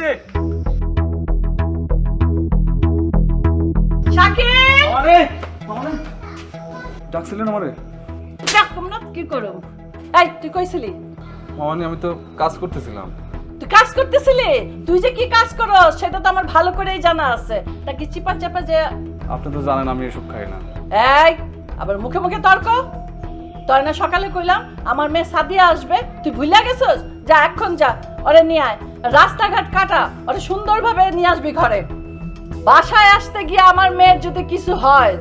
আসতেছি আসতেছি শাকিল! মামানে মামানে ডাকছিলেন আমারে? ডাকুম না কি করুম এই তুই কইছিলি মামানি আমি তো কাজ করতেছিলাম। তুই কাজ করতেছিলি? তুই যে কি কাজ করস সেটা তো আমার ভালো করেই জানা আছে। তা কি চিপা চাপা যে আপনি তো জানেন আমি এসব খাই না। এই আবার মুখে মুখে তর্ক? তোর না সকালে কইলাম আমার মেয়ে সাদিয়া আসবে। তুই ভুলে গেছস? যা এখন যা। ওরে নিয়ে আয়। রাস্তাঘাট কাটা। ওরে সুন্দরভাবে নিয়ে আসবি ঘরে। বাসায় আসতে গিয়ে আমার মেয়ের যদি কিছু হয়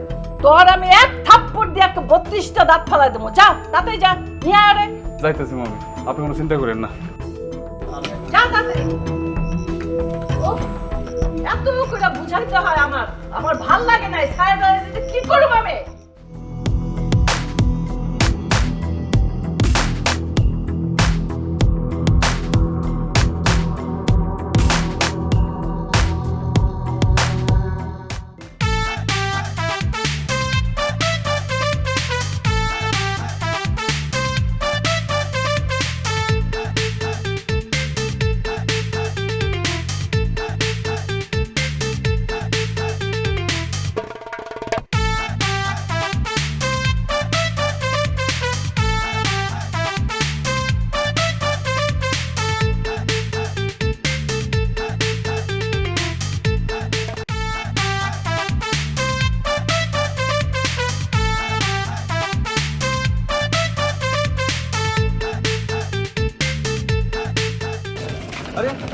তোর আমি এক থাপ্পড় দিয়ে একটা বত্রিশটা দাঁত ফালাই দেবো। যা তাতে যা। নিয়ে আয় ওরে। যাইতেছি মামি। আপনি কোনো চিন্তা করেন না। যা। উফ, এত করে বুঝাইতে হয় আমার। আমার ভালো লাগে না সাহেব কি করব আমি?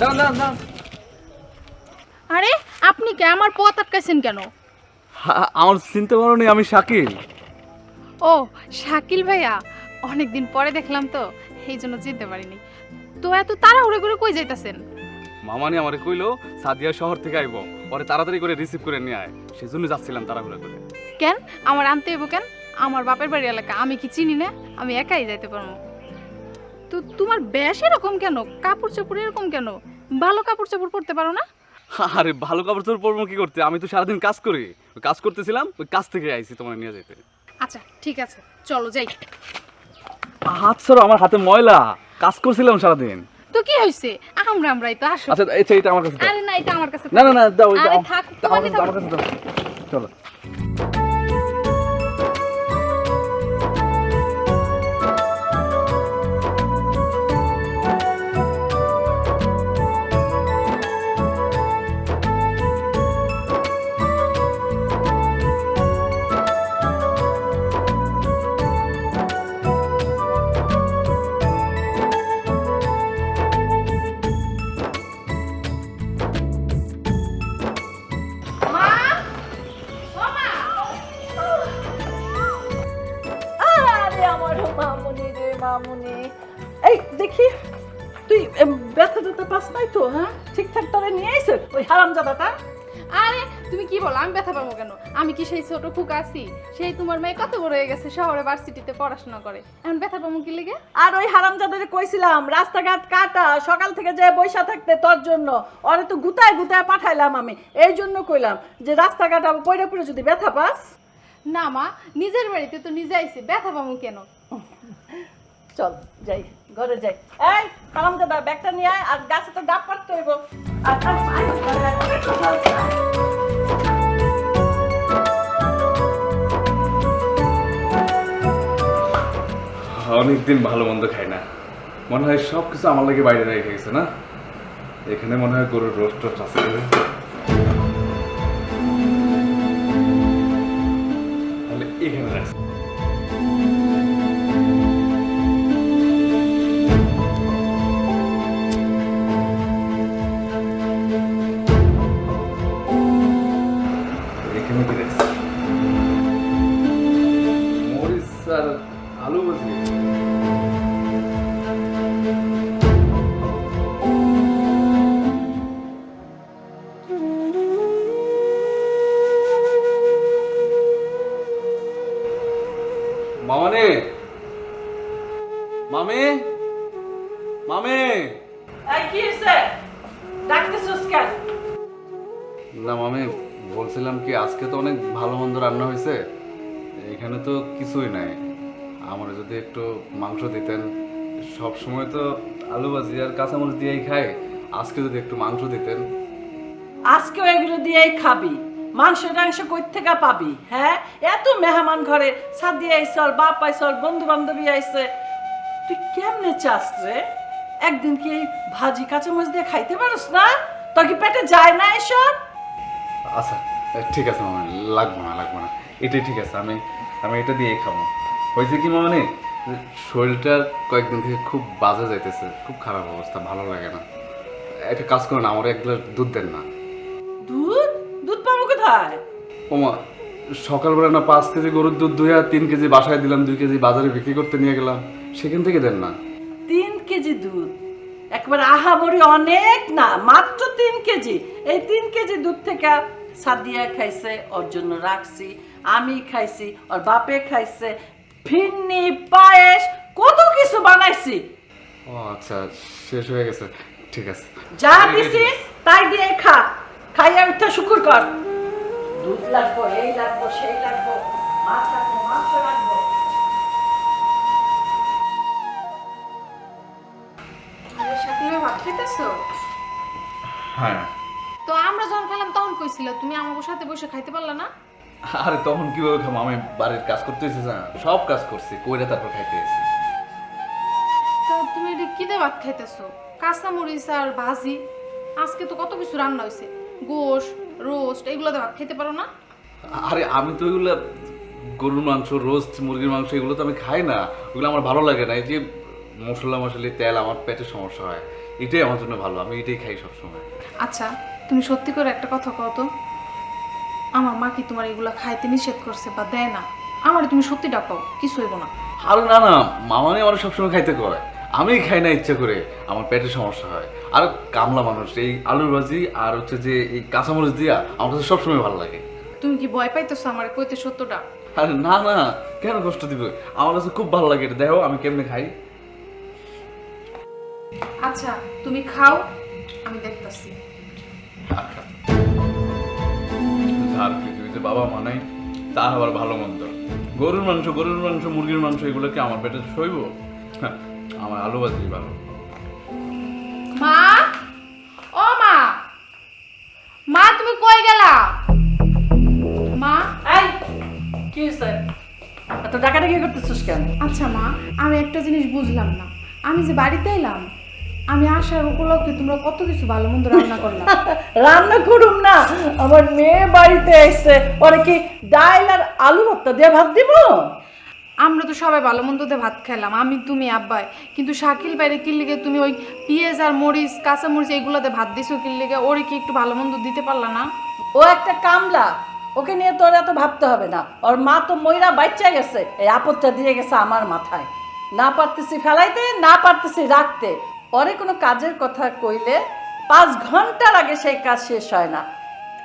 দাঁড়ান দাঁড়ান দাঁড়ান। আরে আপনি কে? আমার পথ আটকাইছেন কেন? আমার চিনতে পারো আমি শাকিল। ও শাকিল ভাইয়া অনেক দিন পরে দেখলাম তো এই জন্য চিনতে পারিনি। তো এত তাড়াহুড়ো করে কই যাইতাছেন? মামানি আমারে কইলো সাদিয়া শহর থেকে আইবো পরে তাড়াতাড়ি করে রিসিভ করে নিয়ে আয়। সেজন্য যাচ্ছিলাম তাড়াহুড়া করে। কেন? আমার আনতে হইব কেন? আমার বাপের বাড়ি এলাকা আমি কি চিনি না? আমি একাই যাইতে পারব। তো তোমার বেশ এরকম কেন? কাপড় চোপড় এরকম কেন? ভালো কাপড় চোপড় পরতে পারো না? আরে ভালো কাপড় চোপড় পরবো কি করতে? আমি তো সারাদিন কাজ করি। কাজ করতেছিলাম ওই কাজ থেকে আইছি তোমার নিয়ে যেতে আচ্ছা ঠিক আছে চলো যাই। হাত সরো আমার হাতে ময়লা। কাজ করছিলাম সারাদিন। তো কি হয়েছে আমরা আমরাই তো আসো। আচ্ছা এটা আমার কাছে আরে না এটা আমার কাছে না না না দাও। এটা আমার- তোমাকে কাছে দাও। চলো। ব্যথা পাস নাই তো হ্যাঁ? ঠিকঠাক তোরে নিয়ে আইছে? ওই হারামজাদাটা আরে তুমি কি বলো? আমি ব্যথা পাবো কেন? আমি কি সেই ছোট খুক আছি? সেই তোমার মেয়ে কত বড় হয়ে গেছে শহরে ভার্সিটিতে পড়াশোনা করে। এখন ব্যথা পাবো কি লেগে? আর ওই হারামজাদারে কইছিলাম রাস্তাঘাট কাটা সকাল থেকে যে বৈশা থাকতে তোর জন্য ওরে তো গুতায় গুতায় পাঠাইলাম আমি। এই জন্য কইলাম যে রাস্তাঘাট পয়রা পড়ে যদি ব্যথা পাস? না মা নিজের বাড়িতে তো নিজে আইছি ব্যথা পাবো কেন? চল, যাই, ঘরে যাই। এই হারামজাদা ব্যাগটা নিয়ে আয়, আর গাছে তো ডাব পাড়তে হইব। অনেকদিন ভালো মন্দ খাই না। মনে হয় সব কিছু আমার লাগে বাইরে রেখে গেছে, না? এখানে মনে হয় গরুর রোস্ট টোস্ট তাহলে এখানে রাখছি। আর আলু ভাজি মাংস দিতেন। সব সময় তো আলু ভাজি আর কাঁচামরিচ দিয়েই খাই আজকে যদি একটু মাংস দিতেন। আজকেও এগুলো দিয়েই খাবি। মাংস টাংস কই থেকে পাবি হ্যাঁ? এত মেহমান ঘরে সাদি আইসে ওর বাপ আইসে ওর বন্ধু বান্ধবী আইসে। তুই কেমনে চাস রে? একদিন কি এই ভাজি কাঁচামরিচ দিয়ে খাইতে পারস না? তোর কি পেটে যায় না এসব? আচ্ছা ঠিক আছে মামা লাগবো না লাগবো না। এটাই ঠিক আছে আমি আমি এটা দিয়েই খাব। হয়েছে কি মামনি শরীরটা কয়েকদিন থেকে খুব বাজে যাইতেছে। খুব খারাপ অবস্থা ভালো লাগে না। একটা কাজ করুন আমার এক গ্লাস দুধ দেন না। দুধ? দুধ পাবো কোথায়? ওমা সকালবেলা না পাঁচ কেজি গরুর দুধ দুই আর তিন কেজি বাসায় দিলাম দুই কেজি বাজারে বিক্রি করতে নিয়ে গেলাম। সেখান থেকে দেন না। তিন কেজি দুধ? একবার আহামরি অনেক না মাত্র তিন কেজি। এই তিন কেজি দুধ থেকে সাদিয়া খাইছে ওর জন্য রাখছি আমি খাইছি ওর বাপে খাইছে ফিন্নি পায়েস কত কিছু বানাইছি। ও আচ্ছা শেষ হয়ে গেছে। ঠিক আছে। যা দিছি তাই দিয়ে খা। খাইয়া উঠে শুকুর কর। দুধ লাগবো এই লাগবো সেই লাগবো মাছ লাগবো মাংস লাগবো। শাকিলে ভাত খাইতেছো? হ্যাঁ। তো আমরা যখন খেলাম তখন কইছিল তুমি আমার সাথে বসে খাইতে পারলা না? আরে তখন কীভাবে খাব? আমি বাড়ির কাজ করতে না সব কাজ করছি কইরা তারপর খাইতে এসেছি। তো তুমি এটা কি দিয়ে ভাত খাইতেছো? কাঁচা মরিচ আর ভাজি? আজকে তো কত কিছু রান্না হয়েছে গোশ রোস্ট এগুলো দিয়ে ভাত খাইতে পারো না? আরে আমি তো এগুলো গরুর মাংস রোস্ট মুরগির মাংস এগুলো তো আমি খাই না। ওগুলো আমার ভালো লাগে না। এই যে মশলা মশলি তেল আমার পেটের সমস্যা হয়। এটাই আমার জন্য ভালো। আমি এটাই খাই সবসময়। আচ্ছা তুমি সত্যি করে একটা কথা কও তো। আমার মা কি তোমার এগুলা খাইতে নিষেধ করছে বা দেয় না? আমার তুমি সত্যি ডাকাও কিছু হইব না। আরে না না মামানে আমার সবসময় খাইতে কয়। আমি খাই না ইচ্ছা করে আমার পেটের সমস্যা হয়। আর কামলা মানুষ এই আলুর ভাজি আর হচ্ছে যে এই কাঁচামরিচ দিয়া আমার কাছে সবসময় ভালো লাগে। তুমি কি ভয় পাইতেছো আমার কইতে সত্যটা? আরে না না কেন কষ্ট দিবে? আমার কাছে খুব ভালো লাগে এটা। দেখো আমি কেমনে খাই। আচ্ছা তুমি খাও আমি দেখতাছি। আচ্ছা। পৃথিবীতে বাবা মানাই তার আবার ভালো মন্দ। গরুর মাংস গরুর মাংস মুরগির মাংস এগুলো কি আমার পেটে সইব? হ্যাঁ, আমার আলু ভাজি ভালো। মা? ও মা! মা তুমি কই গেলা? মা? এই এত কি করতেছিস কেন? আচ্ছা মা আমি একটা জিনিস বুঝলাম না। আমি যে বাড়িতে এলাম আমি আসার উপলক্ষে তোমরা কত কিছু ভালো মন্দ রান্না করলাম। রান্না করুম না। আমার মেয়ে বাড়িতে এসছে ওরে কি ডাইল আর আলু ভর্তা দিয়ে ভাত দিব? আমরা তো সবাই ভালো মন্দ দিয়ে ভাত খেলাম আমি তুমি আব্বাই। কিন্তু শাকিল বাইরে কিল্লিগে তুমি ওই পেঁয়াজ আর মরিচ কাঁচা মরিচ এইগুলোতে ভাত দিছো কিল্লিগে ওরে কি একটু ভালো মন্দ দিতে পারলা না? ও একটা কামলা ওকে নিয়ে তোর এত ভাবতে হবে না। ওর মা তো ময়রা বাচ্চা গেছে এই আপদটা দিয়ে গেছে আমার মাথায়। না পারতেছি ফেলাইতে না পারতেছি রাখতে। ওরে কোনো কাজের কথা কইলে পাঁচ ঘণ্টার আগে সেই কাজ শেষ হয় না।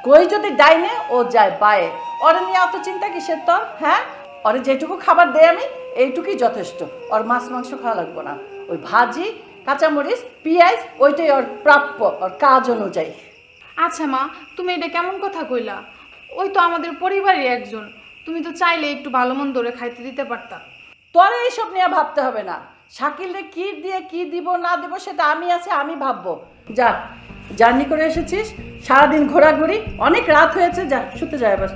কই যদি ডাইনে ও যায় বায়ে। ওরে নিয়ে অত চিন্তা কিসের তোর হ্যাঁ? ওরে যেটুকু খাবার দেয় আমি এইটুকুই যথেষ্ট। ওর মাছ মাংস খাওয়া লাগবো না। ওই ভাজি কাঁচামরিচ পেঁয়াজ ওইটাই ওর প্রাপ্য ওর কাজ অনুযায়ী। আচ্ছা মা তুমি এটা কেমন কথা কইলা? ওই তো আমাদের পরিবারই একজন। তুমি তো চাইলে একটু ভালো মন্দ ওরে খাইতে দিতে পারতা। তোর এইসব নিয়ে ভাবতে হবে না। শাকিলে কি দিয়ে কি দিব না দিব সেটা আমি আছে আমি ভাববো। যা। জার্নি করে এসেছিস, সারাদিন ঘোরাঘুরি, অনেক রাত হয়েছে, যা, শুতে যা এবার।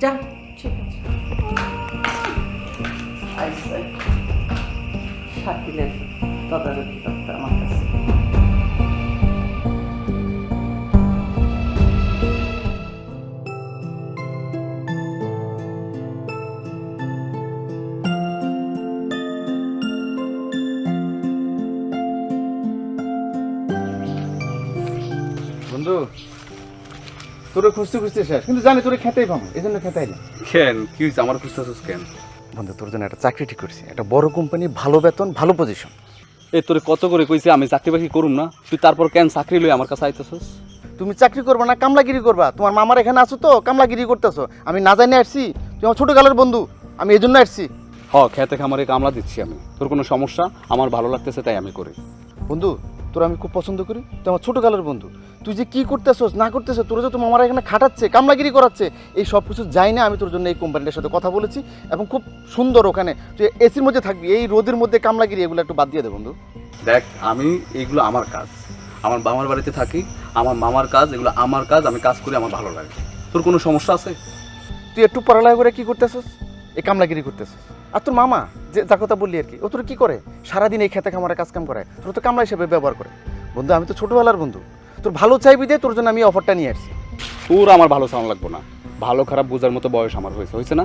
যা। ঠিক আছে তদারকি করতে আমার। বন্ধু। তোরে খুঁজতে খুঁজতে শেষ কিন্তু জানি তোরে খেতেই পাবো এই জন্য খেতে না। কেন? কি হয়েছে? আমার খুঁজতেছিস কেন? বন্ধু তোর জন্য একটা চাকরি ঠিক করছি একটা বড় কোম্পানি ভালো বেতন ভালো পজিশন এ তোরে কত করে কইছে আমি চাকরি বাকরি করুম না। তুই তারপর কেন চাকরি লই আমার কাছে আইতেছস? তুমি চাকরি করবা না কামলাগিরি করবা? তোমার মামার এখানে আছো তো কামলাগিরি করতেছো। আমি না জানি আসছি তুমি আমার ছোট কালের বন্ধু আমি এই জন্য আসছি। হ খেতে খামারে কামলা দিচ্ছি আমি। তোর কোনো সমস্যা? আমার ভালো লাগতেছে তাই আমি করি। বন্ধু তোর আমি খুব পছন্দ করি তুই আমার ছোট কালের বন্ধু। তুই যে কী করতেছস না করতেছ তোর যে তোমার আমার এখানে খাটাচ্ছে কামলাগিরি করাচ্ছে এই সব কিছু যাই না আমি তোর জন্য এই কোম্পানিটার সাথে কথা বলেছি এবং খুব সুন্দর ওখানে। তুই এসির মধ্যে থাকবি এই রোদের মধ্যে কামলাগিরি এগুলো একটু বাদ দিয়ে দে বন্ধু। দেখ আমি এইগুলো আমার কাজ। আমার মামার বাড়িতে থাকি আমার মামার কাজ এগুলো আমার কাজ আমি কাজ করি আমার ভালো লাগে। তোর কোনো সমস্যা আছে? তুই একটু পড়ালেখা করে কি করতেছিস? এই কামলাগিরি করতেছিস আর তোর মামা যে যার কথা বললি আর কি ও তোর কি করে? সারাদিন এই খেতে খামারে কাজ কাম করে তোর তো কামলা হিসেবে ব্যবহার করে। বন্ধু আমি তো ছোটবেলার বন্ধু। তোর ভালো চাইবি দিয়ে তোর জন্য আমি অফারটা নিয়ে আসছি। তোর আমার ভালো সাউন্ড লাগবো না। ভালো খারাপ বোঝার মতো বয়স আমার হয়েছে হয়েছে না?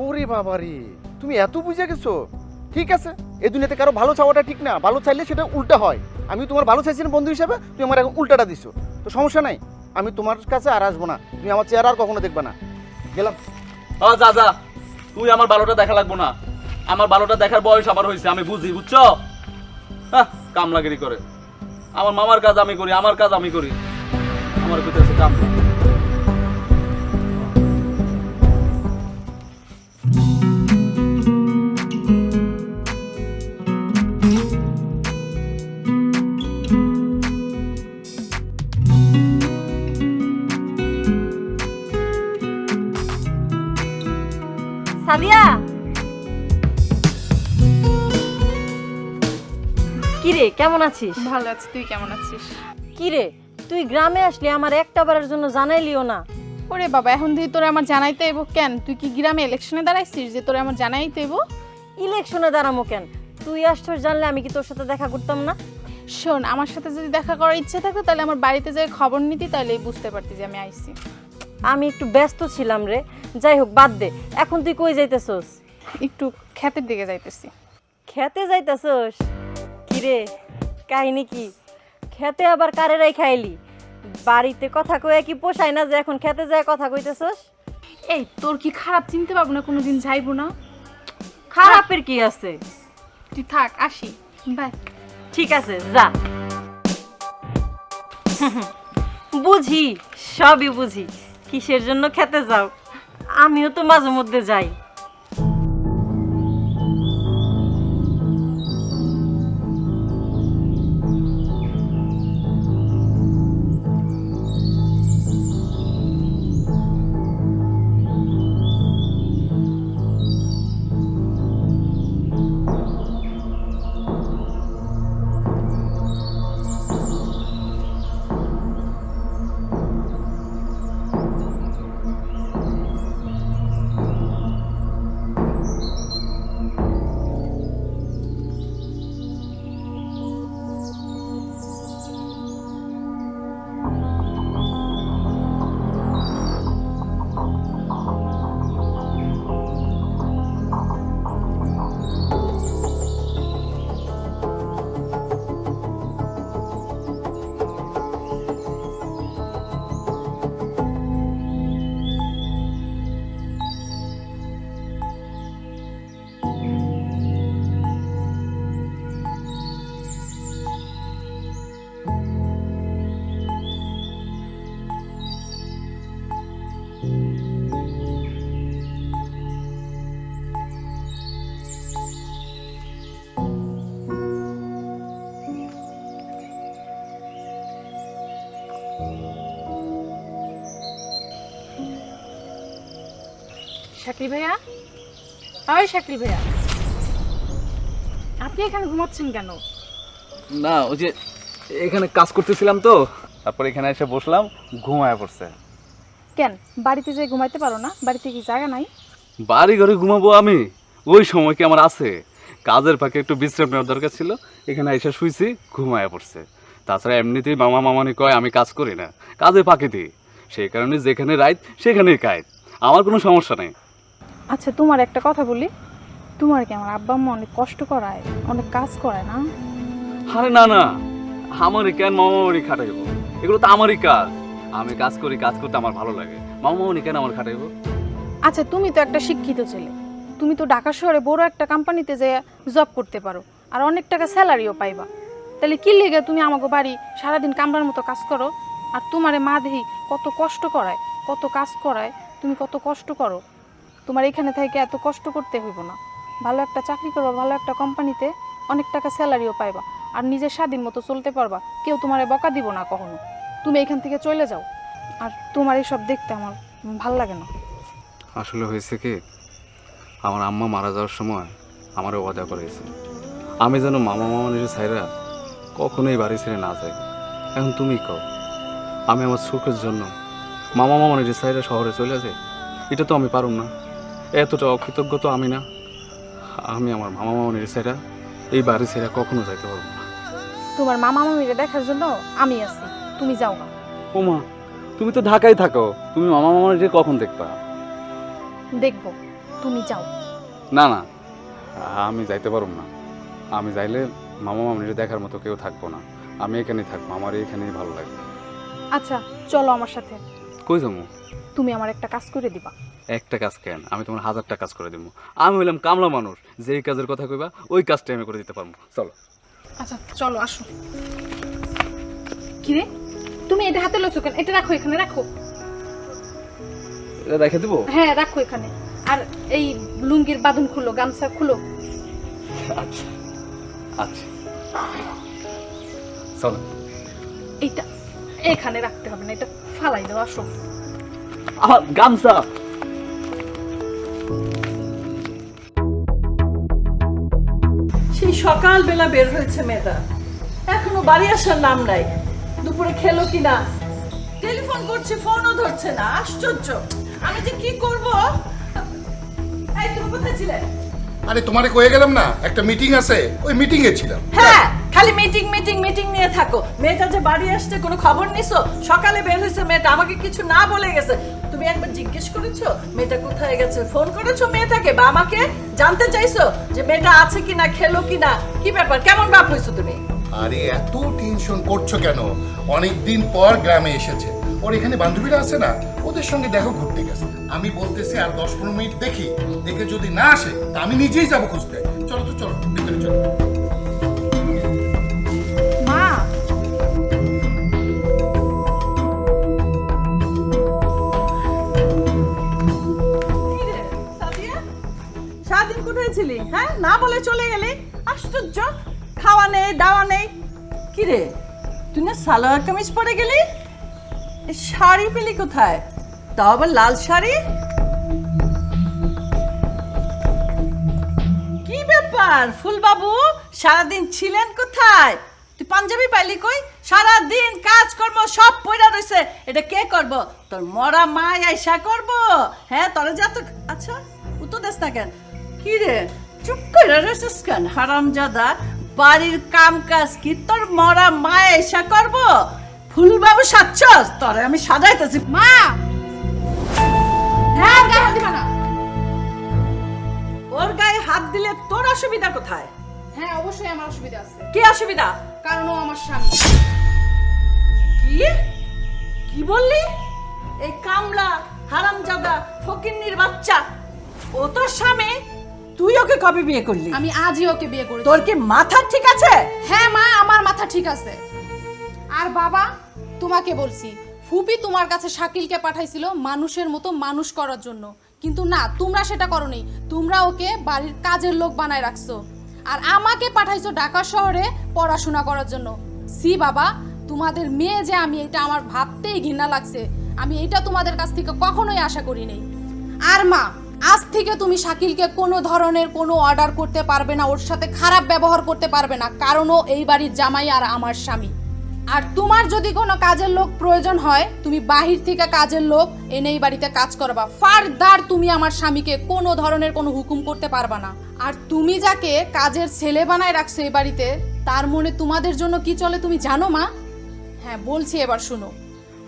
ওরে বাবা রে তুমি এত বুঝে গেছো? ঠিক আছে এই দুনিয়াতে কারও ভালো চাওয়াটা ঠিক না। ভালো চাইলে সেটা উল্টা হয়। আমি তোমার ভালো চাইছিলাম বন্ধু হিসেবে তুমি আমার এখন উল্টাটা দিছো। তো সমস্যা নাই আমি তোমার কাছে আর আসব না। তুমি আমার চেহারা আর কখনো দেখবে না। গেলাম। যা যা। তুই আমার ভালোটা দেখা লাগবো না। আমার ভালোটা দেখার বয়স আমার হয়েছে আমি বুঝি, বুঝছ? হ্যাঁ কামলাগিরি করে। আমার মামার কাজ আমি করি, আমার কাজ আমি করি। আমার কাছে কামলা। কেমন আছিস? ভালো আছি তুই কেমন আছিস? কিরে তুই গ্রামে আসলি আমার একটা বারের জন্য জানাইলিও না। ওরে বাবা এখন দিয়ে তোরা আমার জানাইতে এবো কেন? তুই কি গ্রামে ইলেকশনে দাঁড়াইছিস যে তোরা আমার জানাইতে এবো ইলেকশনে দাঁড়ামো কেন? তুই আসছস জানলে আমি কি তোর সাথে দেখা করতাম না? শোন আমার সাথে যদি দেখা করার ইচ্ছে থাকতো তাহলে আমার বাড়িতে যে খবর নিতি তাহলে বুঝতে পারতি যে আমি আইছি। আমি একটু ব্যস্ত ছিলাম রে। যাই হোক বাদ দে। এখন তুই কই যাইতেছস? একটু ক্ষেতের দিকে যাইতেছি। খেতে যাইতেছস? কিরে কাহিনী কি? খেতে আবার কারেরাই খাইলি বাড়িতে কথা কয়ে কি পোষায় না যে এখন খেতে যায় কথা কইতেছস? এই তোর কি খারাপ চিনতে পারব না কোনোদিন যাইবো না? খারাপের কি আছে? তুই থাক আসি। বাই। ঠিক আছে যা। বুঝি সবই বুঝি। কিসের জন্য খেতে যাও? আমিও তো মাঝে মধ্যে যাই। শাকিল ভাইয়া? ওই শাকিল ভাইয়া। আপনি এখানে ঘুমাচ্ছেন কেন? না ওই যে এখানে কাজ করতেছিলাম তো তারপর এখানে এসে বসলাম ঘুমায় পড়ছে। কেন? বাড়িতে যেয়ে ঘুমাইতে পারো না? বাড়িতে কি জায়গা নাই? বাড়ি ঘরে ঘুমাবো আমি। ওই সময় কি আমার আছে? কাজের ফাঁকে একটু বিশ্রাম নেওয়ার দরকার ছিল এখানে এসে শুইছি ঘুমায় পড়ছে। তাছাড়া এমনিতেই মামা মামানি কয় আমি কাজ করি না। কাজে ফাঁকে দিই। সেই কারণে যেখানে রাইত সেখানেই কায়দ আমার কোনো সমস্যা নেই। আচ্ছা তোমার একটা কথা বলি। তোমার কি আমার আব্বা আম্মা অনেক কষ্ট করায়? অনেক কাজ করায় না? আরে না না। আমারই কেন মামামারি খাটাইব? এগুলো তো আমারই কাজ। আমি কাজ করি কাজ করতে আমার ভালো লাগে। মামামানি কেন আমার খাটাইব? আচ্ছা তুমি তো একটা শিক্ষিত ছেলে। তুমি তো ঢাকা শহরে বড় একটা কোম্পানিতে যে জব করতে পারো। আর অনেক টাকা স্যালারিও পাইবা। তাহলে কি লেগে তুমি আমাকে বাড়ি সারাদিন কামড়ার মতো কাজ করো? আর তোমারে মা দেহি কত কষ্ট করায় কত কাজ করায় তুমি কত কষ্ট করো? তোমার এখানে থেকে এত কষ্ট করতে হইব না। ভালো একটা চাকরি করবা, ভালো একটা কোম্পানিতে অনেক টাকা স্যালারিও পাইবা। আর নিজের স্বাধীন মতো চলতে পারবা, কেউ তোমারে বকা দিব না কখনো। তুমি এখান থেকে চলে যাও। আর তোমার এইসব দেখতে আমার ভালো লাগে না। আসলে হয়েছে কি, আমার আম্মা মারা যাওয়ার সময় আমার ওয়াদা করেছে। আমি যেন মামা মামানির সাইরা কখনোই বাড়ি ছেড়ে না যাই। এখন তুমি কও, আমি আমার সুখের জন্য মামা মামানের যে সাইরা শহরে চলে যায় এটা তো আমি পারুম না। এতটা অকৃতজ্ঞ তো আমি না। আমি আমার মামা মামানের সাইডা এই বাড়ি ছেড়ে কখনো যাইতে পারব না। তোমার মামা মামিরে দেখার জন্য আমি আছি তুমি যাও না। ওমা তুমি তো ঢাকায় থাকো তুমি মামা মামানের কখন দেখবা? দেখব তুমি যাও। না না আমি যাইতে পারব না। আমি যাইলে মামা মামির দেখার মতো কেউ থাকব না। আমি এখানেই থাকব আমার এখানেই ভালো লাগবে। আচ্ছা চলো আমার সাথে। কই যাব? তুমি আমার একটা কাজ করে দিবা। একটা কাজ কেন? আমি তোমার হাজারটা কাজ করে দেবো। আমি হইলাম কামলা মানুষ। যেই কাজের কথা কইবা ওই কাজটা আমি করে দিতে পারব। চলো। আচ্ছা চলো আসো। কিরে? তুমি এটা হাতে লইছো কেন? এটা রাখো এখানে রাখো। এটা রেখে দেবো? হ্যাঁ রাখো এখানে। আর এই লুঙ্গির বাঁধন খুলো গামছা খুলো। আচ্ছা। আচ্ছা। চলো। এইটা এখানে রাখতে হবে না এটা ফালাই দাও আসো আমার গামছা সেই সকালবেলা বের হয়েছে মেয়েটা। এখনও বাড়ি আসার নাম নাই। দুপুরে খেলো কিনা? টেলিফোন করছে ফোনও ধরছে না। আশ্চর্য। আমি যে কি করব? এই তুমি কোথায় ছিলে? আরে তোমারে কয়ে গেলাম না একটা মিটিং আছে। ওই মিটিং এ ছিলাম। হ্যাঁ খালি মিটিং মিটিং মিটিং নিয়ে থাকো। মেয়েটা যে বাড়ি আসছে, কোনো খবর নিছো? সকালে বের হয়েছে মেয়েটা, আমাকে কিছু না বলে গেছে। তুমি একবার জিজ্ঞেস করেছ, মেয়েটা কোথায় গেছে? ফোন করেছ মেয়েটাকে বা আমাকে? জানতে চাইছো যে মেয়েটা আছে কিনা, খেলো কিনা? কি ব্যাপার? কেমন বাপ হয়েছো তুমি? আরে, এত টেনশন করছ কেন? অনেক দিন পর গ্রামে এসেছে। ওর এখানে বান্ধবীরা আছে না? ওদের সঙ্গে দেখো ঘুরতে গেছে। আমি বলতেছি, আর দশ পনেরো মিনিট দেখি। দেখে যদি না আসে, তা আমি নিজেই যাব খুঁজতে। চলো তো, চলো, ভিতরে চলো। হ্যাঁ না বলে চলে গেলি? আশ্চর্য। খাওয়া নেই, দাওয়া নেই। কি রে তুই না সালোয়ার কামিজ পরে গেলি? শাড়ি পেলি কোথায়? তাও আবার লাল শাড়ি? কি ব্যাপার, ফুলবাবু? সারাদিন ছিলেন কোথায়? তুই পাঞ্জাবি পাইলি কই? সারাদিন কাজকর্ম সব পয়রা রইছে। এটা কে করব? তোর মরা মা আইসা করব। হ্যাঁ তোরা যা তো আচ্ছা উত্তর দেশ না কেন? কি রে চুপ করে রয়েছিস কেন? হারামজাদা বাড়ির কাম কাজ কি তোর মরা মা আইসা করব? ফুলবাবু সাচ্ছস তোরে আমি সাজাইতেছি। মা! হ্যাঁ ওর গায়ে হাত দিলে তোর অসুবিধা কোথায়? হ্যাঁ অবশ্যই আমার অসুবিধা আছে। কি অসুবিধা? কারণ ও আমার স্বামী। কি? কি বললি? এই কামলা হারামজাদা ফকিন্নির বাচ্চা ও তোর স্বামী? তুই ওকে কবে বিয়ে করলি? আমি আজই ওকে বিয়ে করেছি। তোর কি মাথা ঠিক আছে? হ্যাঁ মা আমার মাথা ঠিক আছে। আর বাবা তোমাকে বলছি ফুপি তোমার কাছে শাকিলকে পাঠাইছিল মানুষের মতো মানুষ করার জন্য। কিন্তু না তোমরা সেটা করনি। তোমরা ওকে বাড়ির কাজের লোক বানায় রাখছো। আর আমাকে পাঠাইছো ঢাকা শহরে পড়াশোনা করার জন্য। সি বাবা তোমাদের মেয়ে যে আমি এটা আমার ভাবতেই ঘৃণা লাগছে। আমি এটা তোমাদের কাছ থেকে কখনোই আশা করি নাই আর মা আজ থেকে তুমি শাকিলকে কোনো ধরনের কোনো অর্ডার করতে পারবে না, ওর সাথে খারাপ ব্যবহার করতে পারবে না। কারণ ও এই বাড়ির জামাই আর আমার স্বামী। আর তোমার যদি কোনো কাজের লোক প্রয়োজন হয়, তুমি বাহির থেকে কাজের লোক এনে এই বাড়িতে কাজ করবা। ফারদার তুমি আমার স্বামীকে কোনো ধরনের কোনো হুকুম করতে পারবা না। আর তুমি যাকে কাজের ছেলে বানায় রাখছো এই বাড়িতে, তার মনে তোমাদের জন্য কি চলে তুমি জানো, মা? হ্যাঁ বলছি এবার শুনো।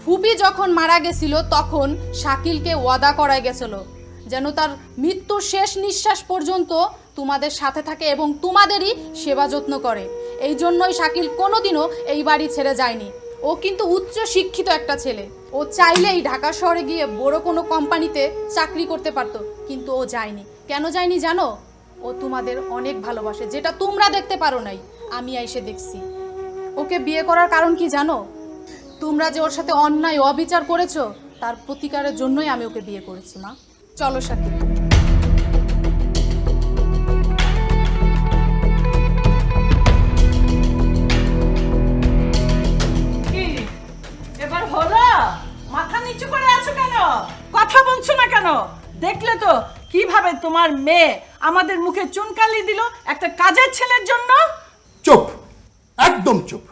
ফুপি যখন মারা গেছিল, তখন শাকিলকে ওয়াদা করায় গেছিল। যেন তার মৃত্যুর শেষ নিঃশ্বাস পর্যন্ত তোমাদের সাথে থাকে এবং তোমাদেরই সেবা যত্ন করে। এই জন্যই শাকিল কোনোদিনও এই বাড়ি ছেড়ে যায়নি। ও কিন্তু উচ্চ শিক্ষিত একটা ছেলে। ও চাইলেই ঢাকা শহরে গিয়ে বড় কোনো কোম্পানিতে চাকরি করতে পারতো, কিন্তু ও যায়নি। কেন যায়নি জানো? ও তোমাদের অনেক ভালোবাসে, যেটা তোমরা দেখতে পারো নাই। আমি এসে দেখছি। ওকে বিয়ে করার কারণ কি জানো? তোমরা যে ওর সাথে অন্যায়, অবিচার করেছ, তার প্রতিকারের জন্যই আমি ওকে বিয়ে করেছি, মা। চলো সাথে এবার হলো? মাথা নিচু করে আছো কেন? কথা বলছো না কেন? দেখলে তো কীভাবে তোমার মেয়ে আমাদের মুখে চুনকালি দিল একটা কাজের ছেলের জন্য? চুপ! একদম চুপ!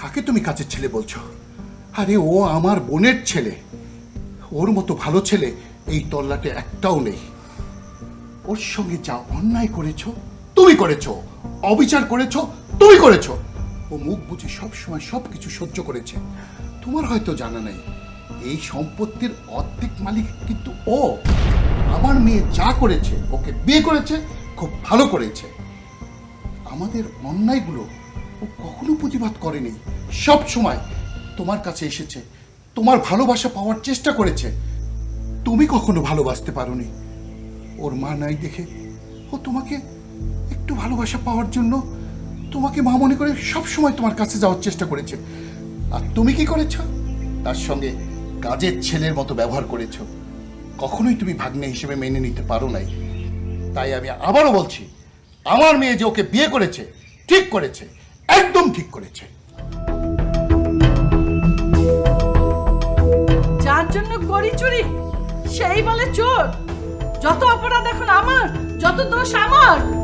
কাকে তুমি কাজের ছেলে বলছো? আরে ও আমার বোনের ছেলে। ওর মতো ভালো ছেলে এই তল্লাটে একটাও নেই। ওর সঙ্গে যা অন্যায় করেছ, তুমি করেছ। অবিচার করেছ, তুমি করেছ। ও মুখ বুঝে সব সময় সব কিছু সহ্য করেছে। তোমার হয়তো জানা নেই, এই সম্পত্তির অর্ধেক মালিক কিন্তু ও। আমার মেয়ে যা করেছে, ওকে বিয়ে করেছে, খুব ভালো করেছে। আমাদের অন্যায়গুলো ও কখনো প্রতিবাদ করেনি। সব সময় তোমার কাছে এসেছে, তোমার ভালোবাসা পাওয়ার চেষ্টা করেছে। তুমি কখনো ভালোবাসতে পারোনি। ওর মা নাই দেখে ও তোমাকে একটু ভালোবাসা পাওয়ার জন্য তোমাকে মা মনে করে সব সময় তোমার কাছে যাওয়ার চেষ্টা করেছে। আর তুমি কি করেছ? তার সঙ্গে কাজের ছেলের মতো ব্যবহার করেছ। কখনোই তুমি ভাগ্নে হিসেবে মেনে নিতে পারো নাই। তাই আমি আবারও বলছি, আমার মেয়ে যে ওকে বিয়ে করেছে, ঠিক করেছে, একদম ঠিক করেছে। যার জন্য করি চুরি? সেই বলে চোর। যত অপরাধ এখন আমার যত দোষ আমার।